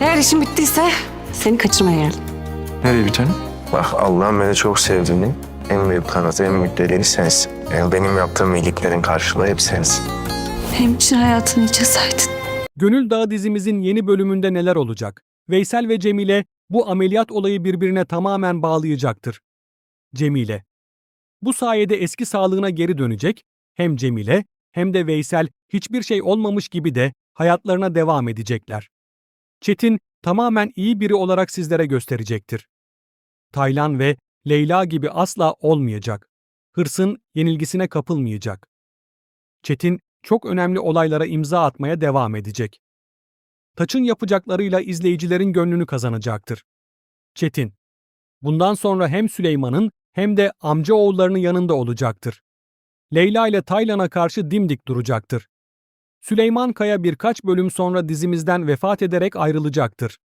Eğer işin bittiyse seni kaçırmaya geldim. Nereye bir tane? Bak Allah'ın beni çok sevdiğini, en büyük kanıtı, en büyük delili sensin. Yani benim yaptığım iyiliklerin karşılığı hep sensin. Benim için hayatını hiçe saydın. Gönül Dağı dizimizin yeni bölümünde neler olacak? Veysel ve Cemile bu ameliyat olayı birbirine tamamen bağlayacaktır. Cemile. Bu sayede eski sağlığına geri dönecek, hem Cemile hem de Veysel hiçbir şey olmamış gibi de hayatlarına devam edecekler. Çetin tamamen iyi biri olarak sizlere gösterecektir. Taylan ve Leyla gibi asla olmayacak. Hırsın yenilgisine kapılmayacak. Çetin çok önemli olaylara imza atmaya devam edecek. Taç'ın yapacaklarıyla izleyicilerin gönlünü kazanacaktır. Çetin, bundan sonra hem Süleyman'ın hem de amca oğullarının yanında olacaktır. Leyla ile Taylan'a karşı dimdik duracaktır. Süleyman Kaya birkaç bölüm sonra dizimizden vefat ederek ayrılacaktır.